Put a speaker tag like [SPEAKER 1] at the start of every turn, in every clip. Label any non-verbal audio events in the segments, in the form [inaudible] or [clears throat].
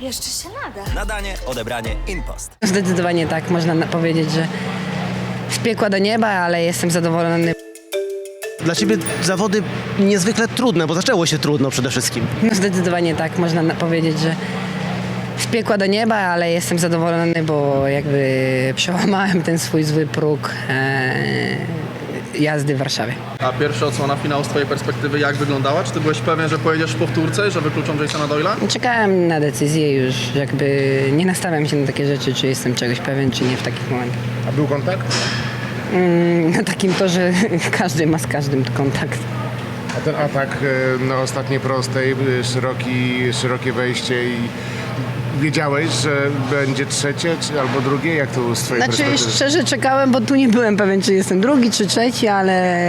[SPEAKER 1] Jeszcze się nada.
[SPEAKER 2] Nadanie, odebranie, impost.
[SPEAKER 3] Zdecydowanie tak, można na- powiedzieć, że z piekła do nieba, ale jestem zadowolony.
[SPEAKER 4] Dla ciebie zawody niezwykle trudne, bo zaczęło się trudno przede wszystkim.
[SPEAKER 3] No zdecydowanie tak, można na- powiedzieć, że z piekła do nieba, ale jestem zadowolony, bo jakby przełamałem ten swój zły próg e, jazdy w Warszawie.
[SPEAKER 5] A pierwsza odsłona finału z twojej perspektywy jak wyglądała? Czy ty byłeś pewien, że pojedziesz w powtórce, że wykluczą Jasona Doyle'a?
[SPEAKER 3] Czekałem na decyzję już, jakby nie nastawiam się na takie rzeczy, czy jestem czegoś pewien, czy nie w takich momentach.
[SPEAKER 6] A był kontakt?
[SPEAKER 3] Mm, Na takim to, że [laughs] każdy ma z każdym kontakt.
[SPEAKER 6] A ten atak e, na ostatniej prostej, e, szeroki, szerokie wejście i wiedziałeś, że będzie trzecie czy, albo drugie? Jak to z twojej
[SPEAKER 3] Znaczy
[SPEAKER 6] perspektywy?
[SPEAKER 3] szczerze czekałem, bo tu nie byłem pewien, czy jestem drugi, czy trzeci, ale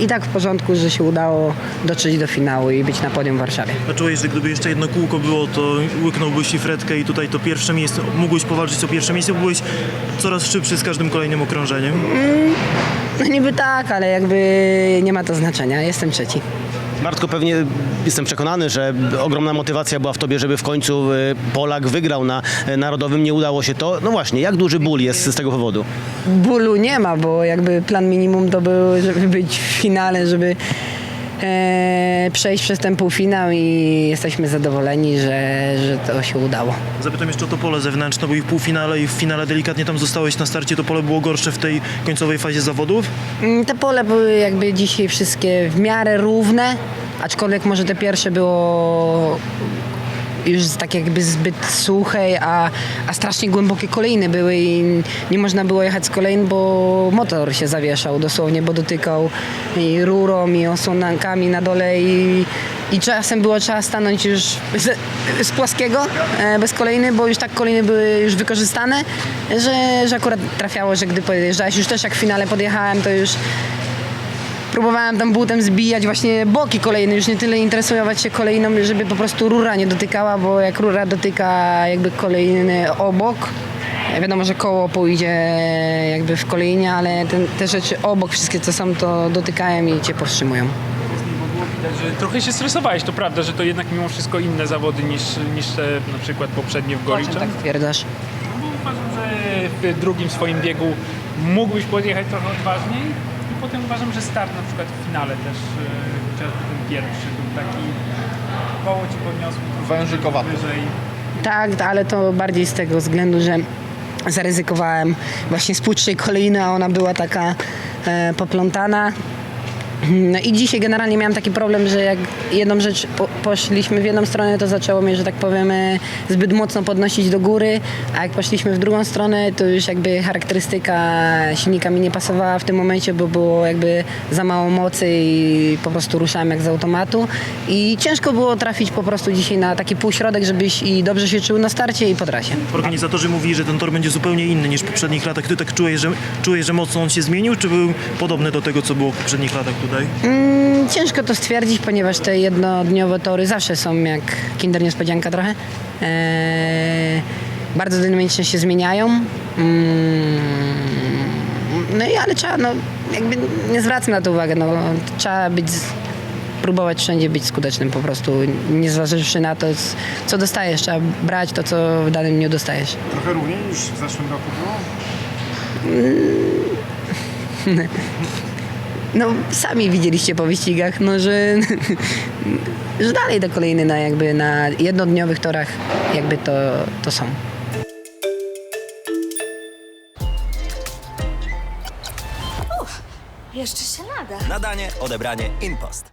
[SPEAKER 3] i tak w porządku, że się udało dotrzeć do finału i być na podium w Warszawie.
[SPEAKER 7] A czułeś, że gdyby jeszcze jedno kółko było, to łyknąłbyś szifretkę i tutaj to pierwsze miejsce, mógłbyś powalczyć o pierwsze miejsce, bo byłeś coraz szybszy z każdym kolejnym okrążeniem.
[SPEAKER 3] No niby tak, ale jakby nie ma to znaczenia. Jestem trzeci.
[SPEAKER 4] Bartko, pewnie jestem przekonany, że ogromna motywacja była w tobie, żeby w końcu y, Polak wygrał na y, Narodowym. Nie udało się to. No właśnie, jak duży ból jest z tego powodu?
[SPEAKER 3] Bólu nie ma, bo jakby plan minimum to był, żeby być w finale, żeby e, przejść przez ten półfinał i jesteśmy zadowoleni, że, że to się udało.
[SPEAKER 7] Zapytam jeszcze o to pole zewnętrzne, bo i w półfinale i w finale delikatnie tam zostałeś na starcie, to pole było gorsze w tej końcowej fazie zawodów.
[SPEAKER 3] Mm, Te pole były jakby dzisiaj wszystkie w miarę równe, aczkolwiek może te pierwsze było już tak jakby zbyt suche, a, a strasznie głębokie kolejny były i nie można było jechać z kolejn, bo motor się zawieszał dosłownie, bo dotykał i rurą i osłonankami na dole i, i czasem było trzeba stanąć już z, z płaskiego, e, bez kolejny, bo już tak kolejny były już wykorzystane, że, że akurat trafiało, że gdy podjeżdżałeś, już też jak w finale podjechałem, to już próbowałem tam butem zbijać właśnie boki kolejne, już nie tyle interesować się kolejną, żeby po prostu rura nie dotykała, bo jak rura dotyka jakby kolejny obok, wiadomo, że koło pójdzie jakby w kolejnie, ale ten, te rzeczy obok, wszystkie co są, to dotykają i cię powstrzymują.
[SPEAKER 8] że trochę się stresowałeś, to prawda, że to jednak mimo wszystko inne zawody niż, niż te na przykład poprzednie w Goliczem.
[SPEAKER 3] Tak twierdzasz?
[SPEAKER 8] No bo uważam, że w drugim swoim biegu mógłbyś podjechać trochę odważniej potem uważam, że start na przykład w finale też, e, chociażby ten pierwszy był taki, koło ci podniosło
[SPEAKER 5] Wężykowaty.
[SPEAKER 8] wyżej.
[SPEAKER 3] Tak, ale to bardziej z tego względu, że zaryzykowałem właśnie z płytszej kolejny, a ona była taka e, poplątana. [clears throat] No i dzisiaj generalnie miałem taki problem, że jak jedną rzecz po, poszliśmy w jedną stronę, to zaczęło mnie, że tak powiem, e, zbyt mocno podnosić do góry, a jak poszliśmy w drugą stronę, to już jakby charakterystyka silnika mi nie pasowała w tym momencie, bo było jakby za mało mocy i po prostu ruszałem jak z automatu i ciężko było trafić po prostu dzisiaj na taki półśrodek, żebyś i dobrze się czuł na starcie i po trasie.
[SPEAKER 7] Organizatorzy mówili, że ten tor będzie zupełnie inny niż w poprzednich latach. Ty tak czułeś, że, czułeś, że mocno on się zmienił, czy był podobny do tego, co było w poprzednich latach tutaj?
[SPEAKER 3] Mm, ciężko to stwierdzić, ponieważ te jednodniowe tory zawsze są jak kinder niespodzianka trochę. Eee, bardzo dynamicznie się zmieniają. Mm, no i ale trzeba, no jakby nie zwracam na to uwagę, no trzeba być, próbować wszędzie być skutecznym po prostu, nie zważywszy na to, co dostajesz, trzeba brać to, co w danym dniu dostajesz.
[SPEAKER 6] Trochę równiej niż w zeszłym roku było? [laughs]
[SPEAKER 3] No sami widzieliście po wyścigach, no że, [laughs] że dalej te kolejny na jakby na jednodniowych torach jakby to, to są.
[SPEAKER 1] Jeszcze się nada.
[SPEAKER 2] Nadanie, odebranie, impost.